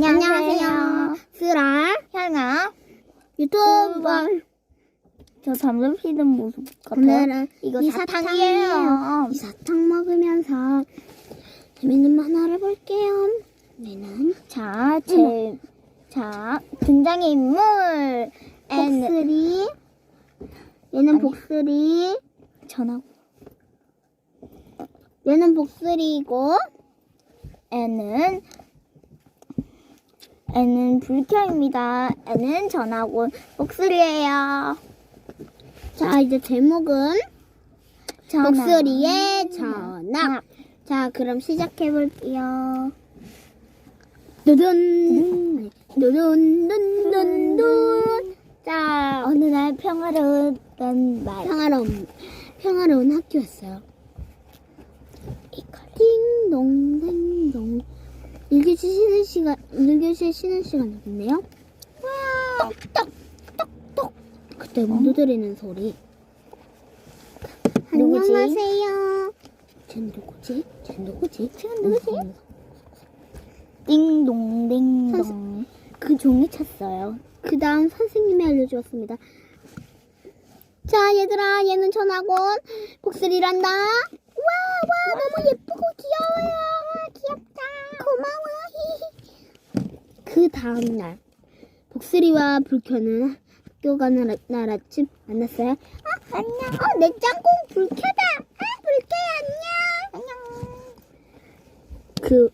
안녕하세요. 쓰라 현아. 유튜버 저 담배 피는 모습 같아요. 오늘은 이거 이 사탕이에요. 이 사탕 먹으면서 재밌는 만화를 볼게요. 얘는 자, 제, 자, 등장의 인물. 복슬이 얘는 아니. 복슬이 전하고. 얘는 복슬이고 N은, N은 불켜입니다. N은 전하고 목소리예요. 자 이제 제목은 전하. 복슬이의 전학. 자 그럼 시작해 볼게요. 두둔 두둔 둔둔둔 자 어느 날 평화로운 날. 평화로운 평화로운 학교였어요. 이걸. 띵동댕동 일교시 쉬는 시간 일교시 쉬는 시간이었네요. 와 똑똑 똑똑 그때 문도 들리는 소리. 누구지? 안녕하세요. 쟤 누구지? 쟤 누구지? 쟤 누구지? 띵동 띵동. 그 종이 찼어요. 그 다음 선생님이 알려주었습니다. 자, 얘들아, 얘는 전학원 복슬이란다. 와, 와, 너무 예쁘 다음날, 복슬이와 불켜는 학교 가는 날, 날 아침 만났어요. 아, 안녕. 어, 내 짱콩 불켜다. 아, 불켜, 안녕. 안녕. 그,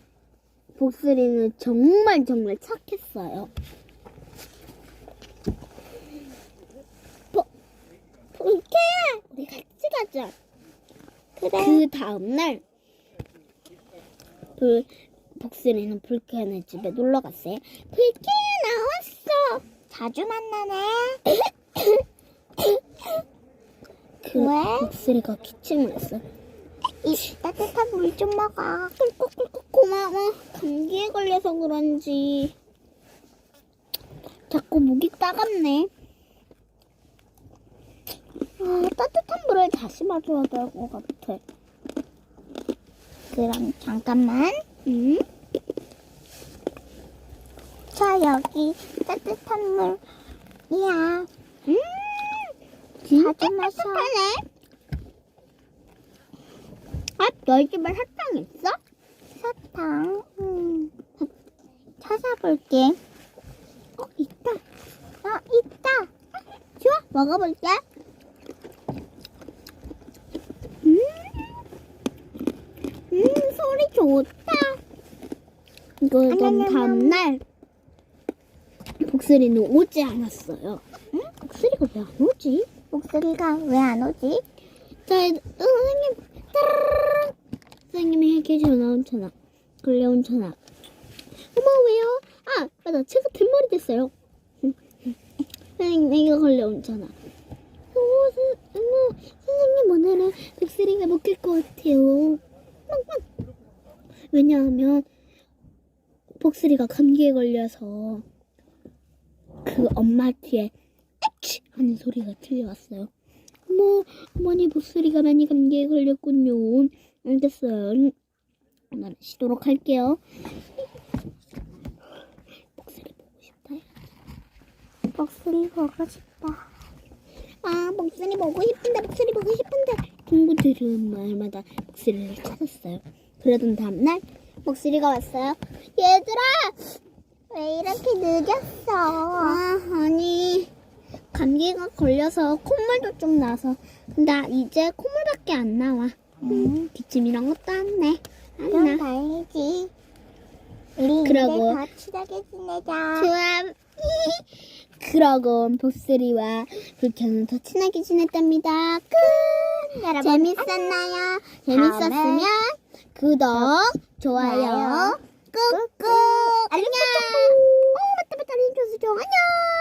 복슬이는 정말 정말 착했어요. 불쾌야! 우리 같이 가자. 그래. 그 다음날, 불, 복슬이는 불쾌한 집에 놀러 갔어요. 불쾌야 나왔어! 자주 만나네. 그 왜? 복슬이가 기침을 했어. 이 따뜻한 물 좀 먹어. 꿀꺽꿀꺽 고마워. 감기에 걸려서 그런지. 자꾸 목이 따갑네. 아, 따뜻한 물을 다시 마셔야 될 것 같아. 그럼 잠깐만. 응? 자, 여기 따뜻한 물이야. 음, 진짜. 따뜻하네. 아, 너희 집에 사탕 있어? 사탕. 음, 찾아볼게. 어, 있다. 어, 있다. 좋아, 먹어볼게. 음, 음, 소리 좋다. 이거 좀 냠냠냠. 다음날 복슬이는 오지 않았어요. 응? 복슬이가 왜 안 오지? 목소리가 왜 안 오지? 자, 선생님, 따르르르. 선생님에게 전화 온 전화. 걸려 온 전화. 어머, 왜요? 아, 맞아. 제가 뒷머리 됐어요. 선생님에게 걸려 온 전화. 어, 선, 어머, 선생님, 오늘은 복슬이가 먹힐 것 같아요. 왜냐하면, 복슬이가 감기에 걸려서, 그 엄마 뒤에, 액취! 하는 소리가 들려왔어요. 어머, 어머니 목소리가 많이 감기에 걸렸군요. 알겠어요. 오늘 쉬도록 할게요. 목소리 보고 싶다. 목소리 보고 싶다. 아, 목소리 보고 싶은데, 목소리 보고 싶은데. 친구들은 말마다 목소리를 찾았어요. 그러던 다음날, 목소리가 왔어요. 얘들아! 왜 이렇게 늦었어? 아, 아니. 감기가 걸려서 콧물도 좀 나서. 나 이제 콧물밖에 안 나와. 음, 기침이란 것도 안 내. 안 그럼 나. 다행이지. 우리 그러고. 이제 더 친하게 지내자. 좋아. 그러고 복슬이와 불켜는 더 친하게 지냈답니다. 끝. 여러분, 재밌었나요? 재밌었으면 구독, 좋아요, 꾹꾹. 안녕. 어, 맞다, 맞다. 알림 줘. 안녕.